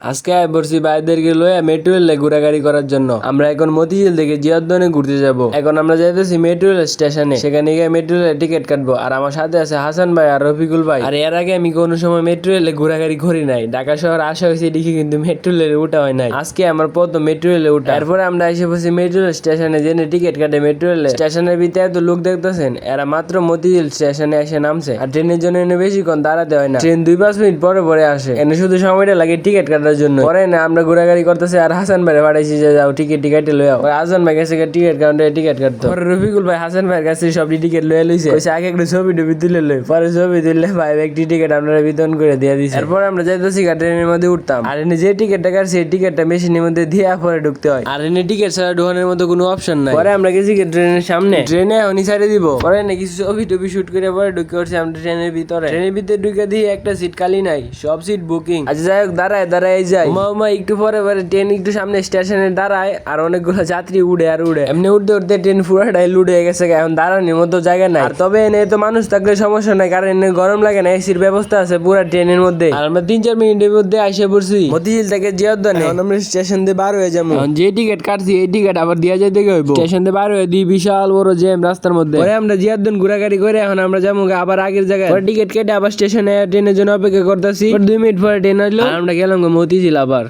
আজকে আয় বলছি ভাইদেরকে লয়ে মেট্রো রেলে ঘোরাঘুরি করার জন্য। আমরা এখন মতিঝিল থেকে জিয়াদ্দনে ঘুরতে যাব। এখন আমরা যাইতেছি মেট্রো রেল স্টেশনে সেখানে গিয়ে মেট্রো রেলের টিকিট কাটবো। আর আমার সাথে আছে হাসান ভাই আর রফিকুল ভাই। আর এর আগে আমি কোনো সময় মেট্রো রেলে ঘোরাঘুরি করি নাই। ঢাকা শহর আসা হয়েছে দেখি কিন্তু মেট্রো রেলে উঠা হয় নাই। আজকে আমার প্রথম মেট্রো রেলে উঠা। এরপরে আমরা এসে বসি মেট্রো রেল স্টেশনে জেনে টিকিট কাটে মেট্রো রেলে স্টেশনের ভিতরে এত লোক দেখতেছেন, এরা মাত্র মতিঝিল স্টেশনে এসে নামছে। আর ট্রেনের জন্য এনে বেশিক্ষণ দাঁড়াতে হয় না। ট্রেন দুই পাঁচ মিনিট পরে পরে আসে। এনে শুধু সময়টা লাগে টিকিট কাটার জন্য। পরে না আমরা ঘোরাঘুরি করতেছি আর হাসান ভাই পাঠাইছি যে যাও টিকিট টিকিটে লয়ে আও। হাসান ভাই কাছে টিকিট কাউন্টে টিকিট কাটতো। পরে রফিকুল ভাই হাসান ভাইয়ের কাছে সব টিকিট লয়ে লইছে। কইছে আগে একটু ছবি টবি তুলে লই। পরে ছবি তুললে ভাই একটি টিকিট আপনারা বিতরণ করে দিয়ে দিছে। এরপর আমরা যাইতেছি ট্রেনের মধ্যে উঠতাম। আর এনে যে টিকিটটা কাটছি এই টিকিটটা মেশিনের মধ্যে দিয়ে পরে ঢুকতে হয়। আর এনে টিকিট ছাড়া ঢোকানোর মতো কোনো অপশন নাই। পরে আমরা গেছি ট্রেনের সামনে। ট্রেনে এখনই ছাড়ে দিব। পরে না কিছু ছবি টবি শুট করে পরে ঢুকে পড়ছি আমরা ট্রেনের ভিতরে। ট্রেনের ভিতরে ঢুকে দিয়ে একটা সিট খালি নাই সব সিট বুকিং আচ্ছা যাই হোক দাঁড়ায় দাঁড়ায় যাই মা মা একটু পরে পরে ট্রেন একটু সামনে স্টেশনে দাঁড়ায় আর অনেকগুলো যাত্রী উড়ে আর উড়ে। এমনি উঠতে উঠতে ট্রেন পুরাটাই লুড়ে গেছে এখন দাঁড়ানোর মতো জায়গা নাই। আর তবে এনে তো মানুষ থাকলে সমস্যা নাই কারণ এনে গরম লাগে না এসির ব্যবস্থা আছে পুরা ট্রেনের মধ্যে। আর আমরা তিন চার মিনিটের মধ্যে আইসে পড়ছি। মতিঝিল থেকে জিয়াদ্দানে এখন আমরা স্টেশন দিয়ে বার হয়ে যাব। যে টিকিট কাটছি এই টিকিট আবার দিয়া যাইতে হইব? স্টেশন দিয়ে বার হয়ে দিই বিশাল বড় জ্যাম রাস্তার মধ্যে। পরে আমরা জিয়াদ্দন ঘোরাঘুরি করে এখন আমরা যাব আবার আগের জায়গায়। টিকিট কেটে আবার স্টেশনে ট্রেনের জন্য অপেক্ষা করতেছি। দুই মিনিট পরে ট্রেন আসলো। আমরা গেলাম মতিঝিল আবার